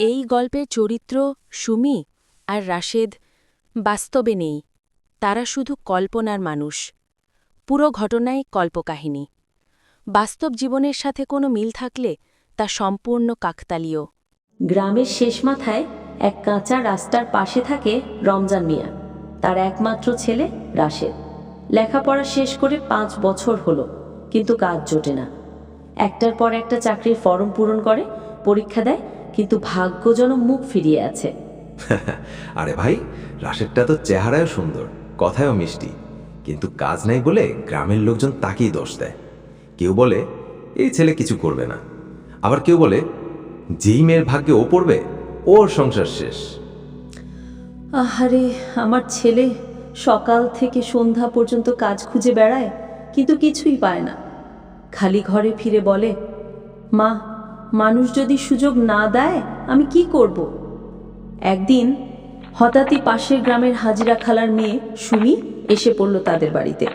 এই গল্পের চরিত্র সুমি আর রাশেদ বাস্তবে নেই। তারা শুধু কল্পনার মানুষ। পুরো ঘটনাই কল্পকাহিনী। বাস্তব জীবনের সাথে কোনো মিল থাকলে তা সম্পূর্ণ কাকতালীয়। গ্রামের শেষ মাথায় এক কাঁচা রাস্তার পাশে থাকে রমজান মিয়া। তার একমাত্র ছেলে রাশেদ। লেখাপড়া শেষ করে পাঁচ বছর হলো, কিন্তু কাজ জোটে না। একটার পর একটা চাকরির ফর্ম পূরণ করে, পরীক্ষা দেয় কিন্তু ভাগ্য যেন মুখ ফিরিয়ে আছে। আরে ভাই রাশেদটা তো চেহারায়ও সুন্দর কথায়ও মিষ্টি। কিন্তু কাজ নাই বলে গ্রামের লোকজন তাকেই দোষ দেয়। কেউ বলে এই ছেলে কিছু করবে না। আবার কেউ বলে যেই মেয়ের ভাগ্যে ও পড়বে ওর সংসার শেষ। আহারে আমার ছেলে সকাল থেকে সন্ধ্যা পর্যন্ত কাজ খুঁজে বেড়ায় কিন্তু কিছুই পায় না। খালি ঘরে ফিরে বলে মা মানুষ যদি সুযোগ না দেয় আমি কি করব? একদিন হঠাৎই পাশের গ্রামের হাজিরা খালার মেয়ে সুমি এসে পড়ল তাদের বাড়িতে।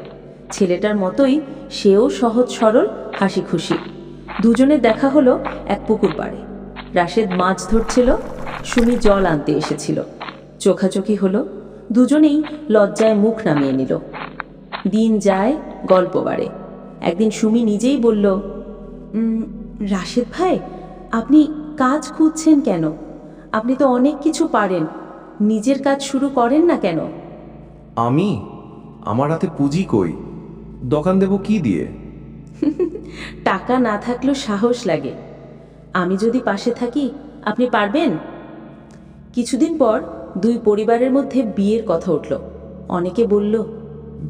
ছেলেটার মতোই সেও সহজ সরল হাসি খুশি দুজনে দেখা হলো এক পুকুর পাড়ে। রাশেদ মাছ ধরছিল সুমি জল আনতে এসেছিল। চোখাচোখি হলো দুজনেই লজ্জায় মুখ নামিয়ে নিল। দিন যায় গল্প বাড়ে। একদিন সুমি নিজেই বলল "উম, রাশেদ ভাই আপনি কাজ খুঁজছেন কেন? আপনি তো অনেক কিছু পারেন। নিজের কাজ শুরু করেন না কেন? আমি? আমার হাতে পুঁজি কই? দোকান দেব কি দিয়ে? টাকা না থাকলেও সাহস লাগে। আমি যদি পাশে থাকি আপনি পারবেন? কিছুদিন পর দুই পরিবারের মধ্যে বিয়ের কথা উঠল। অনেকে বলল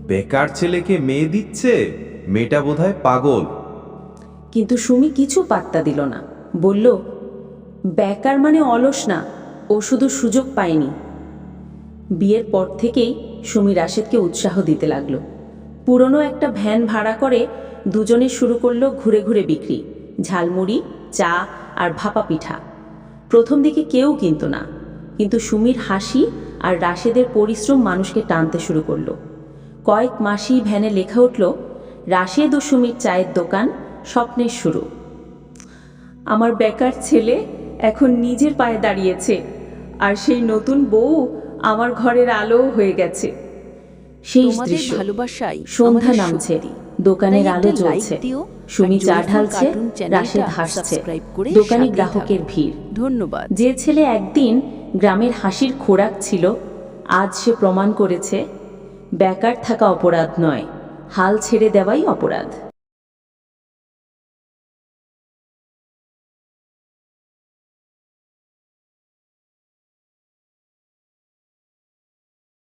বেকার ছেলেকে মেয়ে দিচ্ছে? মেয়েটা বোধহয় পাগল। কিন্তু সুমি কিছু পাত্তা দিল না। বলল, বেকার মানে অলস না ও শুধু সুযোগ পায়নি বিয়ের পর থেকেই সুমি রাশেদকে উৎসাহ দিতে লাগল। পুরনো একটা ভ্যান ভাড়া করে দুজনে শুরু করল ঘুরে ঘুরে বিক্রি, ঝালমুড়ি, চা আর ভাপা পিঠা। প্রথম দিকে কেউ কিনতো না, কিন্তু সুমির হাসি আর রাশেদের পরিশ্রম মানুষকে টানতে শুরু করল। কয়েক মাসেই ভ্যানে লেখা উঠল, রাশেদ ও সুমির চায়ের দোকান স্বপ্নের শুরু। আমার বেকার ছেলে এখন নিজের পায়ে দাঁড়িয়েছে আর সেই নতুন বউ আমার ঘরের আলো হয়ে গেছে। সেই দৃশ্য। ভালোবাসাই সন্ধ্যা নামছে দোকানের আলো জ্বলছে সুমি চা ঢালছে রাশেদ হাসছে। দোকানে গ্রাহকের ভিড়। ধন্যবাদ। যে ছেলে একদিন গ্রামের হাসির খোরাক ছিল আজ সে প্রমাণ করেছে বেকার থাকা অপরাধ নয় হাল ছেড়ে দেওয়াই অপরাধ।